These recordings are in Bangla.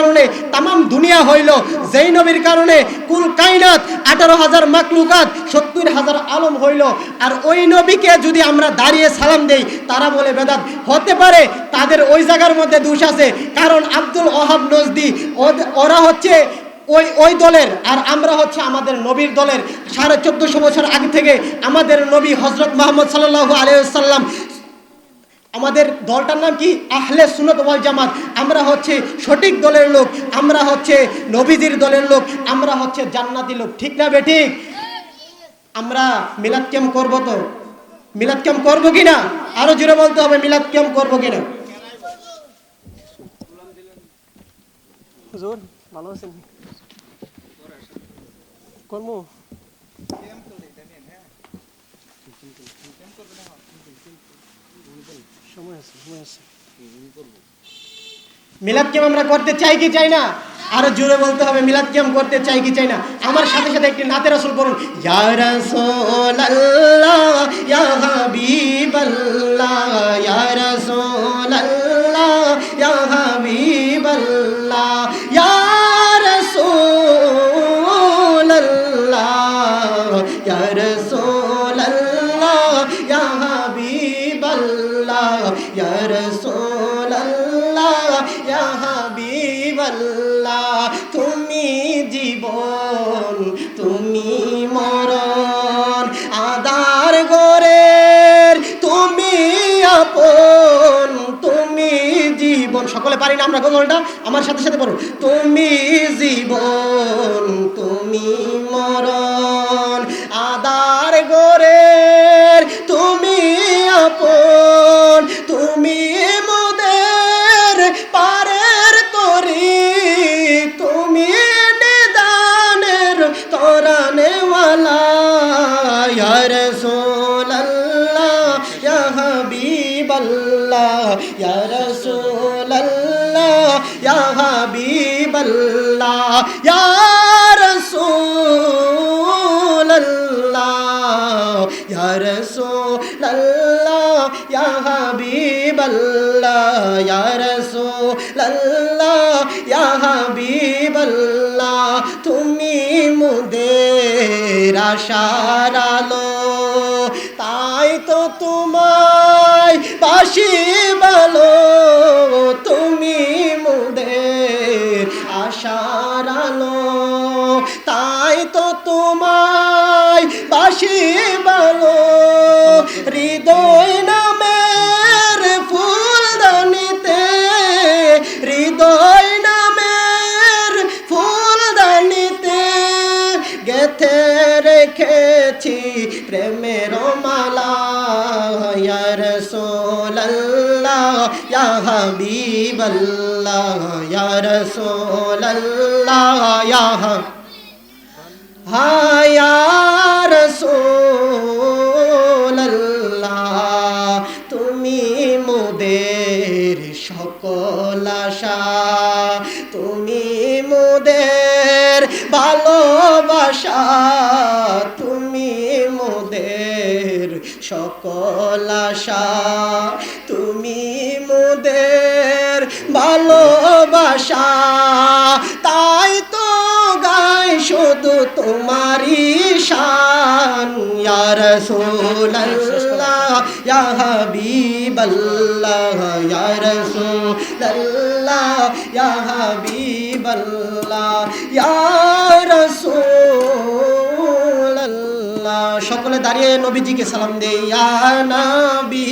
কারণে তামাম দুনিয়া হইল। যেই নবীর কারণে কুল কাইনাত আঠারো হাজার মাকলুকাত সত্তর হাজার আলম হইল। আর ওই নবীকে যদি আমরা দাঁড়িয়ে সালাম দেই, তারা বলে, বেদাত, হতে পারে তাদের ওই জায়গার মধ্যে দোষ আছে। কারণ আব্দুল ওহাব নজদি ওরা হচ্ছে ওই ওই দলের, আর আমরা হচ্ছে আমাদের নবীর দলের। সাড়ে চোদ্দশো বছর আগে থেকে আমাদের নবী হজরত মোহাম্মদ সাল্লাহ আলিয়াল্লাম আমাদের দলটার নাম কি? আহলে সুনত ওয়াল জামাত। আমরা হচ্ছে সঠিক দলের লোক আমরা হচ্ছে নবীজির দলের লোক আমরা হচ্ছে জান্নাতি লোক। ঠিক না বেঠিক আমরা মিলাদ ক্যাম্প করব তো। মিলাদ ক্যাম্প করব কিনা আরও জোরে বলতে হবে মিলাদ ক্যাম্প করব কিনা হুজুর ভালো আছেন? কর্ম সময় আছে মিলাদ ক্যাম্প আমরা করতে চাই কি চাই না? আরও জোরে বলতে হবে, মিলাদ ক্যাম্প করতে চাই কি চাই না? আমার সাথে সাথে একটি নাতের আসল বলুন, ইয়া রাসূলাল্লাহ, ইয়া রাসূলাল্লাহ ইয়া তুমি জীবন, তুমি মরণ আদার গরের তুমি আপন, তুমি জীবন। সকলে পারি না আমরা গজলটা আমার সাথে সাথে পড়ো। তুমি জীবন, তুমি মরণ আদার গরের তুমি আপন হাবিবাল্লাহ ইয়া রাসূলাল্লাহ ইয়া হাবিবাল্লাহ ইয়া রাসূলাল্লাহ ইয়া রাসূলাল্লাহ ইয়া হাবিবাল্লাহ ইয়া রাসূলাল্লাহ ইয়া হাবিবাল্লাহ তুমি মুদের আশার আলো তাই তোমায় ভালো তুমি মুদের আশার ইয়া হাবিবাল্লাহ ইয়া হাবিব হায়া রসোল্লাহ তুমি মোদের সকল তুমি মোদের ভালোবাসা সকল আশা তুমি মোদের ভালোবাসা। তাই তো গাই শুধু তোমারি শান। ইয়া রাসূলুল্লাহ, ইয়া হাবিবাল্লাহ, ইয়া রাসূলুল্লাহ, ইয়া হাবিবাল্লাহ, ইয়া সকলে দাঁড়িয়ে নবীজিকে সালাম দেই ইয়া নবী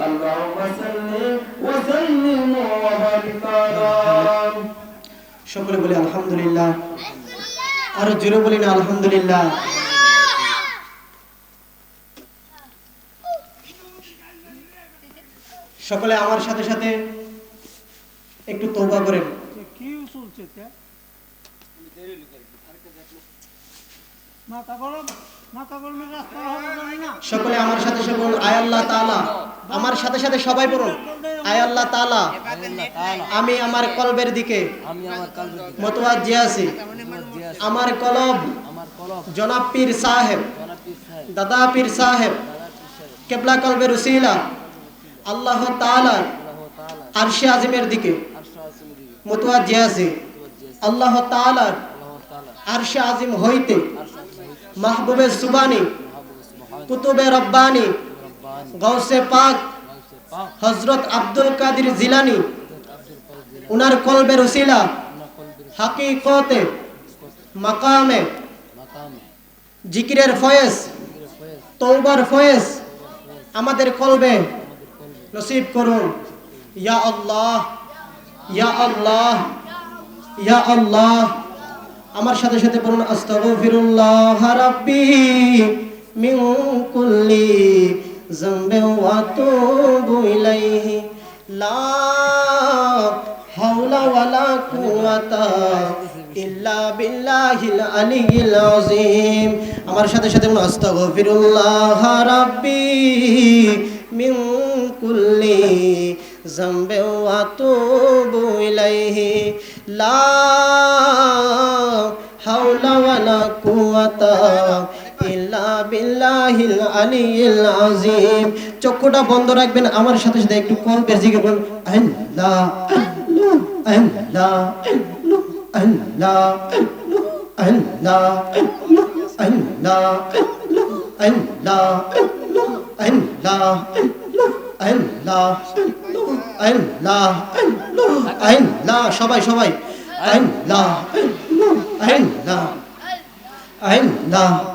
اللهم صل وسلم وبارك على সকলে বলি আলহামদুলিল্লাহ আরো জোরে বলি না আলহামদুলিল্লাহ সকলে আমার সাথে সাথে একটু তৌবা করেন কি চলছে সকলে আমার সাথে সে বলুন আয় আল্লাহ তালা আমার সাথে সাথে সবাই বলুন আয় আল্লাহ তালা আমি আমার কলবের দিকে। মতোয়াদ আছি। আমার কলব জনাব পীর সাহেব, দাদা পীর সাহেব, কেবলা কলবের উসিলা, আল্লাহ তালা আরশে আজিমের দিকে। মতুয়া জিয়াছি আল্লাহ তালার আরশে আজিম হইতে মাহবুবে সুবানি কুতুবে রব্বানি গৌসে পাক হজরত আব্দুল কাদির জিলানি, উনার কলবে রসিলা হাকিকতে, মাকামে, জিকিরের ফয়েস তৌবার ফয়েস আমাদের কলবে নসিব করুন। ইয়া আল্লাহ ইয়া আল্লাহ ইয়া আল্লাহ। আমার সাথে সাথে বলুন, আস্তাগফিরুল্লাহ রাব্বি মিন কুল্লি যামবি ওয়া তুবু ইলাইহি। লা হাওলা ওয়ালা কুওয়াতা ইল্লা বিল্লাহিল আলিয়্যিল আযীম। আমার সাথে সাথে বলুন, আস্তাগফিরুল্লাহ রাব্বি মিন কুল্লি যামবি ওয়া তুবু ইলাইহি। লা চক্ষুটা বন্ধ রাখবেন, আমার সাথে সাথে একটু কলবের জিকির করুন। আল্লাহ সবাই সবাই। আল্লাহ আল্লাহ আল্লাহ।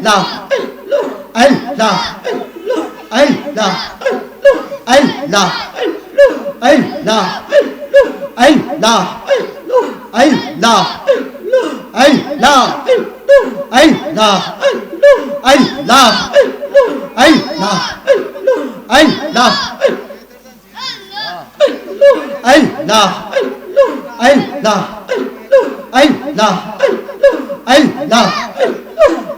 আল্লাহ আল্লাহ আল্লাহ আল্লাহ আল্লাহ আল্লাহ আল্লাহ আল্লাহ আল্লাহ আল্লাহ আল্লাহ আল্লাহ আল্লাহ আল্লাহ আল্লাহ আল্লাহ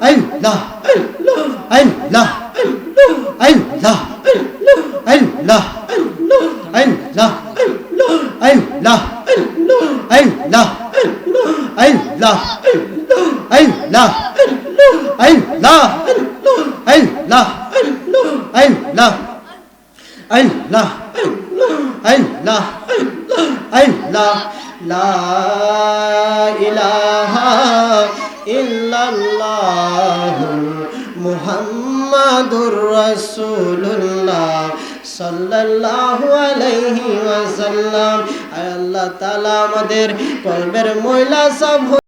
আল্লাহ আল্লাহ আল্লাহ আল্লাহ আল্লাহ আল্লাহ আল্লাহ আল্লাহ আল্লাহ আল্লাহ আল্লাহ আল্লাহ আল্লাহ আল্লাহ আল্লাহ লা ইলাহা ইল্লাল্লাহ মুহাম্মাদুর রসুল্লাহ সাল্লাল্লাহু আলাইহি ওয়াসাল্লাম। আল্লাহ তাআলা আমাদের কলবের ময়লা সব